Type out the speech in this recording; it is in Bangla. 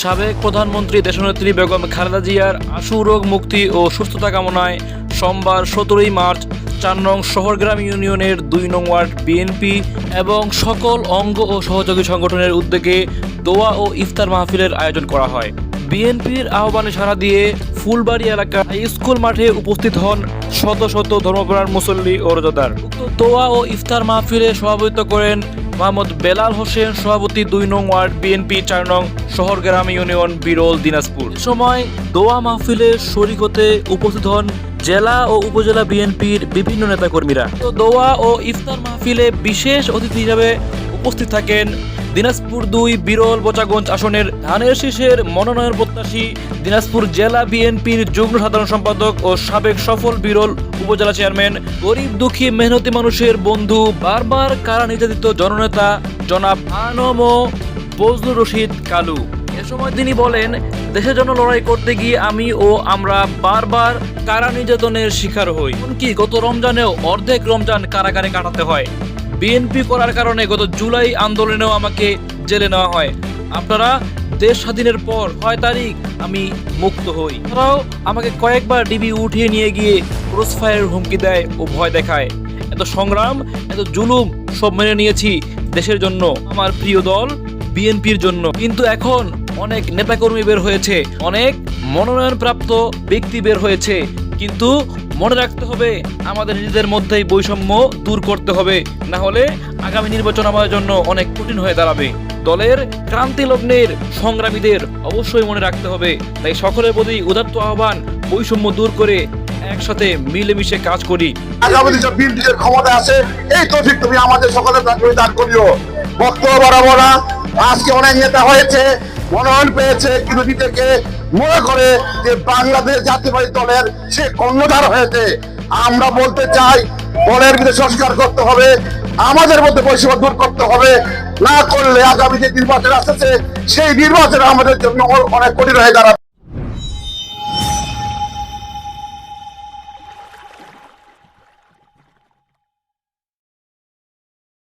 সাবেক প্রধানমন্ত্রী, দেশনেত্রী বেগম খালেদা জিয়ার আশু রোগ মুক্তি ও সুস্থতা কামনায় সোমবার সতেরোই মার্চ চার নং শহরগ্রাম ইউনিয়নের দুই নং ওয়ার্ড বিএনপি এবং সকল অঙ্গ ও সহযোগী সংগঠনের উদ্যোগে দোয়া ও ইফতার মাহফিলের আয়োজন করা হয়। বিএনপির আহ্বানে সাড়া দিয়ে ফুলবাড়ি এলাকা স্কুল মাঠে উপস্থিত হন শত শত ধর্মপ্রাণ মুসল্লি ও রোজাদার। দোয়া ও ইফতার মাহফিলে সভাপতিত্ব করেন মোহাম্মদ বেলাল হোসেন, সভাপতি দুই নং ওয়ার্ড, বিএনপি চার নং শহরগ্রাম ইউনিয়ন, বিরল দিনাজপুর। সময় দোয়া মাহফিলে শরিক হতে উপস্থিত হন জেলা ও উপজেলা বিএনপির বিভিন্ন নেতাকর্মীরা। দোয়া ও ইফতার মাহফিলে বিশেষ অতিথি হিসাবে উপস্থিত থাকেন দিনাজপুর দুই, বিরল বোচাগঞ্জ আসনের ধানের শীষের মনোনয়ন প্রত্যাশী দিনাজপুর জেলা বিএনপির যুগ্ম সাধারণ সম্পাদক ও সাবেক সফল বিরল উপজেলা চেয়ারম্যান, গরিব দুঃখী মেহনতি মানুষের বন্ধু, বারবার কারা নির্যাতিত জননেতা জনাব আনম ও বজলুর রশিদ কালু। এ সময় তিনি বলেন দেশের জন্য লড়াই করতে গিয়ে আমি ও আমরা বারবার কারা নির্যাতনের শিকার হই। এমনকি গত রমজানেও অর্ধেক রমজান কারাগারে কাটাতে হয়। বিএনপি করার কারণে গত জুলাই আন্দোলনেও আমাকে জেলে নেওয়া হয়। আপনারা দেশ স্বাধীনের পর ছয় তারিখ আমি মুক্ত হই? তারাও আমাকে কয়েকবার ডিবি উঠিয়ে নিয়ে গিয়ে ক্রস ফায়ারের হুমকি দেয় ও ভয় দেখায়। এত সংগ্রাম, এত জুলুম সব মেনে নিয়েছি দেশের জন্য, আমার প্রিয় দল বিএনপির জন্য। কিন্তু এখন অনেক নেতাকর্মী বের হয়েছে, অনেক মনোনয়নপ্রাপ্ত ব্যক্তি বের হয়েছে। কিন্তু মনে রাখতে হবে, আমাদের নিজেদের মধ্যেই বৈষম্য দূর করতে হবে। না হলে আগামী নির্বাচন আমাদের জন্য অনেক কঠিন হয়ে দাঁড়াবে। দলের ক্রান্তি লগ্নের সংগ্রামীদের অবশ্যই মনে রাখতে হবে। তাই সকলের প্রতি উদাত্ত আহ্বান, বৈষম্য দূর করে একসাথে মিলেমিশে কাজ করি। আগামী বিএনপির ক্ষমতা আছে, এই তুমি আমাদের সকলের প্রাথমিক দান করিও। বক্তব্য বরাবর আজকে অনেক নেতা হয়েছে, মনোনয়ন পেয়েছে কিন্তু নিজেকে মনে করে যে বাংলাদেশ জাতীয়বাদী দলের সে কর্ণধার হয়েছে। আমরা বলতে চাই, দলের বিরুদ্ধে সংস্কার করতে হবে, আমাদের মধ্যে পরিষেবা দূর করতে হবে। না করলে আগামী যে নির্বাচন আসতেছে সেই নির্বাচন আমাদের জন্য অনেক কঠিন হয়ে দাঁড়াবে।